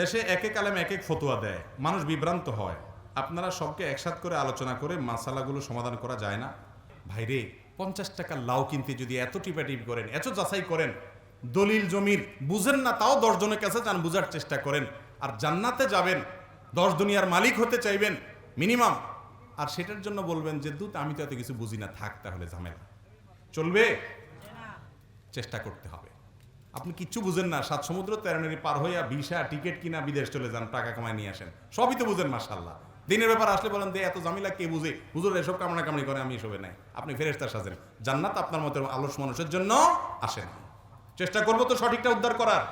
দেশে এক এক আলেম এক এক ফতোয়া দেয়। মানুষ বিভ্রান্ত হয়। আপনারা সবকে একসাথ করে আলোচনা করে মাসালাগুলো সমাধান করা যায় না? ভাইরে পঞ্চাশ টাকার লাউ কিনতে যদি এত টিপাটিপ করেন এত যাচাই করেন দলিল জমির বুঝেন না তাও দশজনের কাছে যান বুঝার চেষ্টা করেন। আর জান্নাতে যাবেন দশ দুনিয়ার মালিক হতে চাইবেন মিনিমাম। আর সেটার জন্য বলবেন যে দুধ আমি তো এত কিছু বুঝি না থাক তাহলে ঝামেলা। চলবে? চেষ্টা করতে হবে। আপনি কিচ্ছু বুঝেন না। সাত সমুদ্র তেরানেরি পার হইয়া ভিসা, টিকিট কিনা বিদেশ চলে যান, টাকা কামায় নিয়ে আসেন। সবই তো বুঝেন মাসাল্লাহ দিনের ব্যাপার আসলে বলেন যে, এত জামিলা কে বুঝে? হুজুর, এসব কামনা কামড়ি করে আমি এসবে নাই। আপনি ফেরেস্তার সাজেন জান্নাত আপনার মতো আলস মানুষের জন্য আসে না। চেষ্টা করব তো সঠিকটা উদ্ধার করার।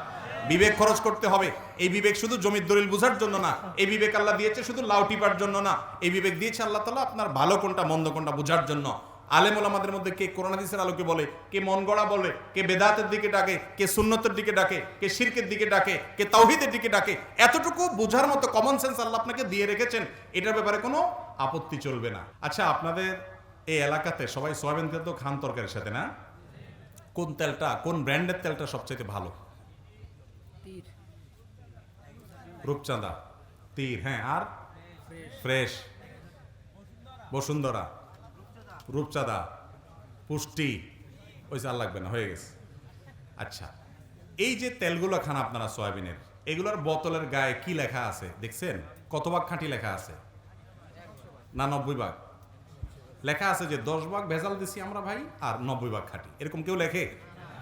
বিবেক খরচ করতে হবে। এই বিবেক শুধু জমির দলিল বুঝার জন্য না। এই বিবেক আল্লাহ দিয়েছে শুধু লাউ টিপার জন্য না। এই বিবেক দিয়েছে আল্লাহ তালা আপনার ভালো কোনটা, মন্দ কোনটা বোঝার জন্য। আলেমুল আমাদের মধ্যে কে করোনাদিসের আলোকে বলে কে মন গড়া বলে কে বেদাতের দিকে ডাকে কে সুন্নতের দিকে ডাকে কে শিরকের দিকে ডাকে কে তাওহিদের দিকে ডাকে এতটুকু বোঝার মতো কমন সেন্স আল্লাহ আপনাকে দিয়ে রেখেছেন এটার ব্যাপারে কোনো আপত্তি চলবে না। আচ্ছা আপনাদের এই এলাকাতে সবাই সোয়াবিন তেল তো খান তরকারির সাথে না? কোন তেলটা কোন ব্র্যান্ডের তেলটা সবচেয়ে ভালো? রূপচাঁদা। তীর হ্যাঁ আর? ফ্রেশ। বসুন্ধরা। রূপচাঁদা, পুষ্টি, ওই চাল লাগবে না, হয়ে গেছে। আচ্ছা এই যে তেলগুলো খান আপনারা সয়াবিনের, এগুলোর বোতলের গায়ে কি লেখা আছে? দেখছেন? কত ভাগ খাঁটি লেখা আছে? না নব্বই ভাগ। লেখা আছে যে দশ ভাগ ভেজাল দিছি আমরা ভাই, আর নব্বই ভাগ খাঁটি। এরকম কেউ লেখে?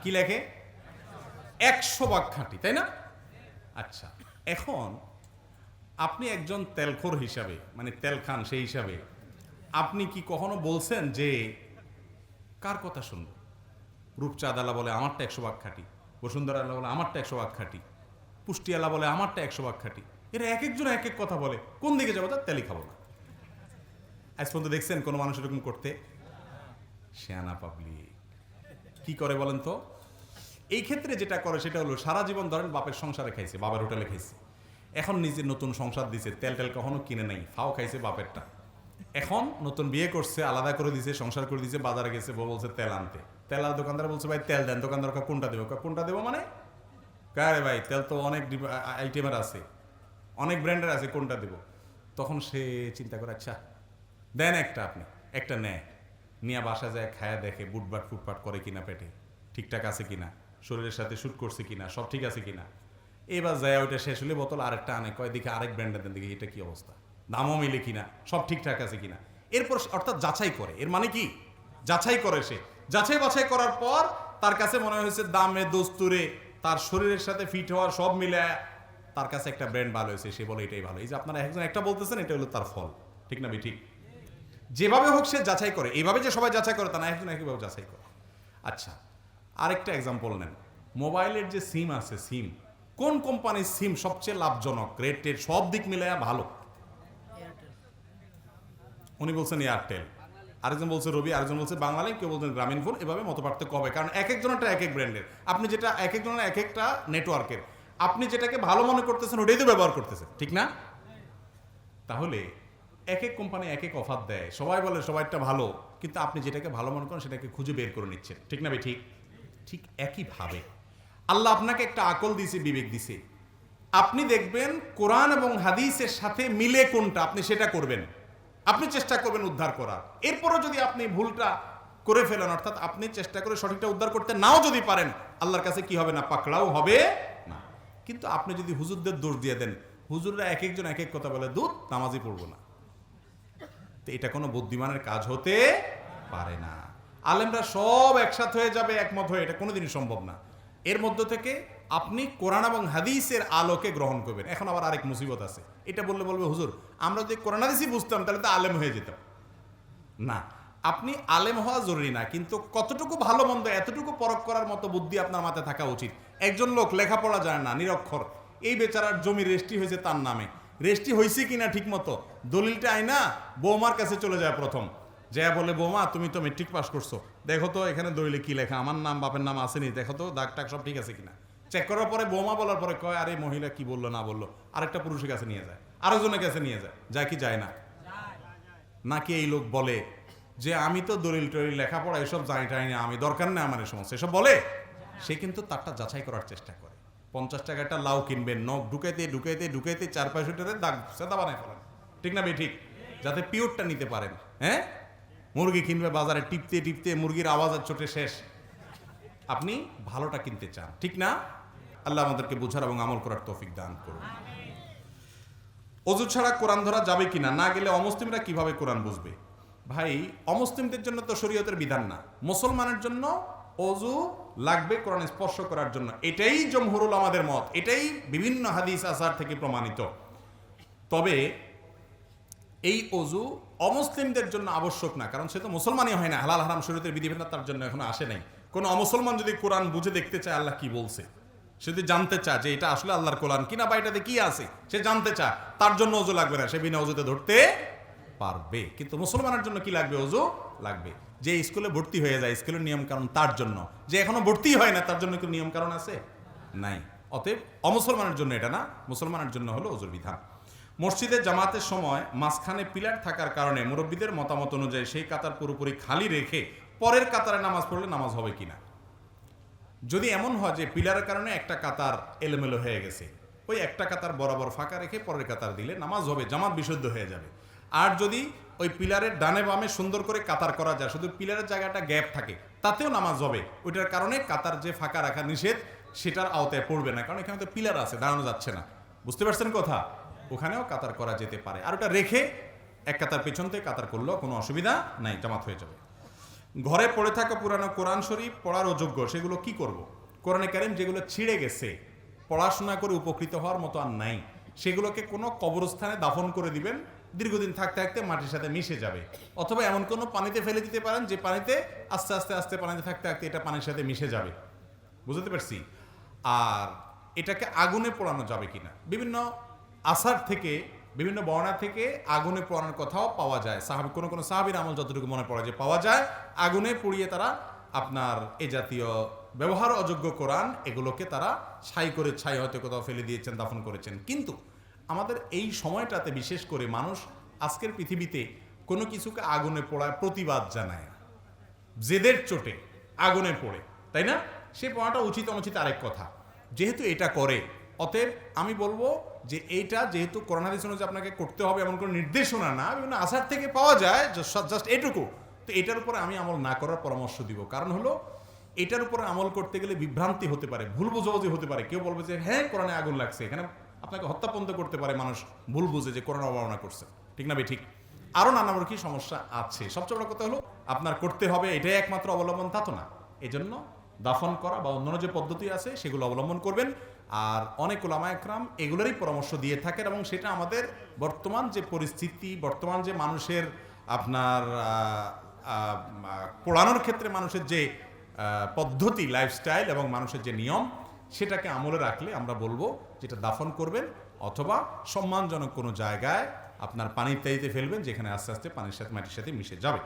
কি লেখে? একশো ভাগ খাঁটি, তাই না? আচ্ছা এখন আপনি একজন তেলখোর হিসাবে মানে তেল খান সেই হিসাবে আপনি কি কখনো বলছেন যে, কার কথা শুনব? রূপচাঁদ আলা বলে, আমারটা একশো ভাগ খাটি। বসুন্ধরা আলা বলে, আমারটা একশো ভাগ খাটি। পুষ্টি আলা বলে, আমারটা একশো ভাগ খাটি। এরা এক একজন এক এক কথা বলে, কোন দিকে যাব তার তেলই খাব না। আজ পর্যন্ত দেখছেন কোনো মানুষ এরকম করতে? শেয়ানা পাবলিক। কি করে বলেন তো? এই ক্ষেত্রে যেটা করে সেটা হলো, সারা জীবন ধরেন বাপের সংসারে খাইছে, বাবার হোটেলে খাইছে। এখন নিজের নতুন সংসার দিছে, তেল টেল কখনো কিনে নাই, ফাও খাইছে বাপেরটা। এখন নতুন বিয়ে করছে, আলাদা করে দিছে, সংসার করে দিছে, বাজারে গেছে বলছে তেল আনতে। তেল আর দোকানদার বলছে, ভাই, তেল দেন। দোকানদার কোনটা দেবো? কোনটা দেবো মানে? কারে ভাই, তেল তো অনেক আইটেমের আছে। অনেক ব্র্যান্ডের আছে, কোনটা দেবো? তখন সে চিন্তা করে আচ্ছা দেন একটা আপনি, একটা নেয়। নিয়ে বাসা যায়, খায়া দেখে, বুটবাট ফুটপাট করে কিনা পেটে। ঠিকঠাক আছে কিনা? শরীরের সাথে শ্যুট করছে কিনা? সব ঠিক আছে কিনা? এবার যায়, ওইটা শেষ হলে বোতল আরেকটা আনে। কয় দিকে আরেক ব্র্যান্ডের দেন, দেখি এটা কি অবস্থা? দামও মিলে কিনা, সব ঠিকঠাক আছে কিনা। এরপর অর্থাৎ যাচাই করে। এর মানে কি? যাচাই করে সে। যাচাই বাছাই করার পর তার কাছে মনে হয়েছে, দামে, দস্তুরে, তার শরীরের সাথে ফিট হওয়ার সব মিলে তার কাছে একটা ব্র্যান্ড ভালো হয়েছে, সে বলে এটাই ভালো। এই যে আপনারা একজন একটা বলতেছেন, এটা হলো তার ফল। ঠিক না ঠিক যেভাবে হোক সে যাচাই করে। এইভাবে যে সবাই যাচাই করে তা না, একজন একইভাবে যাচাই করে। আচ্ছা আরেকটা এক্সাম্পল নেন। মোবাইলের যে সিম আছে সিম কোন কোম্পানির সিম সবচেয়ে লাভজনক? রেটের সব দিক মিলে ভালো। উনি বলছেন এয়ারটেল আরেকজন বলছে রবি আরেকজন বলছে বাংলালি কেউ বলছেন গ্রামীণ ফোন এভাবে মত পার্থক্য হবে। কারণ এক একজনেরটা এক এক ব্র্যান্ডের আপনি যেটা এক একজনের এক একটা নেটওয়ার্কের আপনি যেটাকে ভালো মনে করতেছেন, ওটাই তো ব্যবহার করতেছেন। ঠিক না? তাহলে এক এক কোম্পানি এক এক অফার দেয়। সবাই বলে সবাইটা ভালো। কিন্তু আপনি যেটাকে ভালো মনে করেন, সেটাকে খুঁজে বের করে নিচ্ছেন। ঠিক না ভাই? ঠিক? ঠিক একইভাবে। আল্লাহ আপনাকে একটা আকল দিছে বিবেক দিছে আপনি দেখবেন কোরআন এবং হাদিসের সাথে মিলে কোনটা, আপনি সেটা করবেন। আপনি চেষ্টা করবেন উদ্ধার করার। এরপরও যদি আপনি ভুলটা করে ফেলেন, অর্থাৎ আপনি চেষ্টা করে সঠিকটা উদ্ধার করতে নাও যদি পারেন, আল্লাহর কাছে কি হবে না? পাকড়াও হবে না। কিন্তু আপনি যদি হুজুরদের দোষ দিয়ে দেন, হুজুররা এক একজন এক এক কথা বলে, দুধ, নামাজই পড়ব না। তো এটা কোনো বুদ্ধিমানের কাজ হতে পারে না। আলেমরা সব একসাথে হয়ে যাবে, একমত হয়ে। এটা কোনোদিনই সম্ভব না। এর মধ্য থেকে আপনি কোরআন এবং হাদিসের আলোকে গ্রহণ করবেন। এখন আবার আরেক মুসিবত আছে। এটা বললে বলবে, হুজুর, আমরা যদি কোরআন হাদিসই বুঝতাম, তাহলে তো আলেম হয়ে যেতাম। না, আপনি আলেম হওয়া জরুরি না, কিন্তু কতটুকু ভালো মন্দ, এতটুকু পরখ করার মতো বুদ্ধি আপনার মাথায় থাকা উচিত। একজন লোক লেখাপড়া যায় না, নিরক্ষর। এই বেচারার জমি রেস্টি হয়েছে তার নামে। রেস্টি হয়েছে কিনা ঠিক মতো দলিলটা আইনা, বৌমার কাছে চলে যায় প্রথম। যা বলে, বৌমা, তুমি তো মেট্রিক পাস করছ। দেখো তো, এখানে দলিলে কি লেখা? আমার নাম, বাপের নাম আসেনি। দেখো তো দাগ টাগ সব ঠিক আছে কিনা? চেক করার পরে বোমা বলার পরে কয়, আরে মহিলা কি বলল, না বলল? আরেকটা পুরুষের কাছে নিয়ে যায়, আরেকজনের কাছে নিয়ে যায় যায় কি, যায় না। নাকি এই লোক বলে যে, আমি তো দলিল টলিল, লেখাপড়া, এসব জানি টানি না, আমি দরকার নেই আমার এই সমস্ত। এসব বলে? সে কিন্তু তারটা যাচাই করার চেষ্টা করে। পঞ্চাশ টাকা একটা লাউ কিনবেন, নখ ঢুকাইতে ঢুকাইতে ঢুকাইতে চার পাঁচশো দাগ, সাদা বানায় ফেলেন। ঠিক না ভাই, ঠিক? যাতে পিওরটা নিতে পারেন হ্যাঁ? মুরগি কিনবে বাজারে, টিপতে টিপতে মুরগির আওয়াজ আর চোটে শেষ। আপনি ভালোটা কিনতে চান, ঠিক না? আল্লাহ আমাদেরকে বোঝার এবং আমল করার তৌফিক দান করুন। অজু ছাড়া কোরআন ধরা যাবে কিনা, না গেলে অমুসলিমরা কীভাবে কোরআন বুঝবে? ভাই, অমুসলিমদের জন্য তো শরীয়তের বিধান না। মুসলমানের জন্য অজু লাগবে কোরআন স্পর্শ করার জন্য। এটাই জমহুরুল আমাদের মত। এটাই বিভিন্ন হাদিস আসার থেকে প্রমাণিত। তবে এই অজু অমুসলিমদের জন্য আবশ্যক না, কারণ সে তো মুসলমানই হয় না। হালাল, হারাম, শরীয়তের বিধিবিধান তার জন্য এখনও আসে নাই। কোনো অমুসলমান যদি কোরআন বুঝে দেখতে চায়, আল্লাহ কি বলছে? সে যদি জানতে চায় যে এটা আসলে আল্লাহর কোরআন কিনা বা এটাতে কি আছে, সে জানতে চায়, তার জন্য অজু লাগবে না, সে বিনা অজুতে ধরতে পারবে। কিন্তু মুসলমানের জন্য কি লাগবে অজু লাগবে। যে স্কুলে ভর্তি হয়ে যায়, স্কুলের নিয়ম কারণ তার জন্য। যে এখনও ভর্তি হয় না, তার জন্য কি নিয়ম কারণ আছে? নাই। অতএব অমুসলমানের জন্য এটা না, মুসলমানের জন্য হলো অজুর বিধান। মসজিদে জামাতের সময় মাঝখানে পিলার থাকার কারণে মুরব্বীদের মতামত অনুযায়ী সেই কাতার পুরোপুরি খালি রেখে পরের কাতারে নামাজ পড়লে নামাজ হবে কিনা? যদি এমন হয় যে পিলারের কারণে একটা কাতার এলোমেলো হয়ে গেছে, ওই একটা কাতার বরাবর ফাঁকা রেখে পরের কাতার দিলে নামাজ হবে, জামাত বিশুদ্ধ হয়ে যাবে। আর যদি ওই পিলারের ডানে বামে সুন্দর করে কাতার করা যায়, শুধু পিলারের জায়গাটা গ্যাপ থাকে, তাতেও নামাজ হবে। ওইটার কারণে কাতার যে ফাঁকা রাখা নিষেধ, সেটার আওতায় পড়বে না, কারণ এখানে তো পিলার আছে, দাঁড়ানো যাচ্ছে না। বুঝতে পারছেন কথা? ওখানেও কাতার করা যেতে পারে। আর ওটা রেখে এক কাতার পেছন থেকে কাতার করলেও কোনো অসুবিধা নাই, জামাত হয়ে যাবে। ঘরে পড়ে থাকা পুরানো কোরআন শরীফ পড়ার অযোগ্য সেগুলো কি করব। কোরআনে কারিম যেগুলো ছিঁড়ে গেছে, পড়াশোনা করে উপকৃত হওয়ার মতো আর নাই। সেগুলোকে কোনো কবরস্থানে দাফন করে দিবেন, দীর্ঘদিন থাকতে থাকতে মাটির সাথে মিশে যাবে। অথবা এমন কোনো পানিতে ফেলে দিতে পারেন যে পানিতে আস্তে আস্তে আস্তে পানিতে থাকতে থাকতে এটা পানির সাথে মিশে যাবে। বুঝতে পারছি? আর এটাকে আগুনে পোড়ানো যাবে কিনা? বিভিন্ন আসার থেকে বিভিন্ন বর্ণা থেকে আগুনে পোড়ানোর কথাও পাওয়া যায়। সাহাবি, কোনো কোনো সাহাবির আমল যতটুকু মনে পড়ে যে পাওয়া যায়, আগুনে পুড়িয়ে তারা আপনার এ জাতীয় ব্যবহার অযোগ্য কোরআন, এগুলোকে তারা ছাই করে ছাই হয়তো কোথাও ফেলে দিয়েছেন, দাফন করেছেন। কিন্তু আমাদের এই সময়টাতে বিশেষ করে মানুষ আজকের পৃথিবীতে কোনো কিছুকে আগুনে পোড়ায় প্রতিবাদ জানায়। জেদের চোটে আগুনে পড়ে, তাই না? সে পড়াটা উচিত অনুচিত আরেক কথা। যেহেতু এটা করে, অতএব আমি বলব যে এইটা যেহেতু করোনা দিশন যে আপনাকে করতে হবে এমন কোনো নির্দেশনা না, বিভিন্ন আসার থেকে পাওয়া যায় জাস্ট এটুকু। তো এটার উপরে আমি আমল না করার পরামর্শ দিব। কারণ হলো, এটার উপরে আমল করতে গেলে বিভ্রান্তি হতে পারে, ভুল বোঝাবুঝি হতে পারে। কেউ বলবে যে হ্যাঁ কোরআনে আগুন লাগছে। এখানে আপনাকে হত্যাপন্ত করতে পারে মানুষ, ভুল বুঝে যে করোনা অবমাননা করছে। ঠিক না ঠিক। আরও নানামুখী সমস্যা আছে? সবচেয়ে বড় কথা হলো, আপনার করতে হবে, এটাই একমাত্র অবলম্বন, তা তো না। এজন্য দাফন করা বা অন্যান্য যে পদ্ধতি আছে সেগুলো অবলম্বন করবেন। আর অনেক ওলামা একরাম এগুলোরই পরামর্শ দিয়ে থাকেন এবং সেটা আমাদের বর্তমান যে পরিস্থিতি, বর্তমান যে মানুষের আপনার পোড়ানোর ক্ষেত্রে মানুষের যে পদ্ধতি লাইফস্টাইল এবং মানুষের যে নিয়ম, সেটাকে আমলে রাখলে আমরা বলব যেটা দাফন করবেন অথবা সম্মানজনক কোনো জায়গায় আপনার পানির তাইতে ফেলবেন যেখানে আস্তে আস্তে পানির সাথে, মাটির সাথে মিশে যাবে।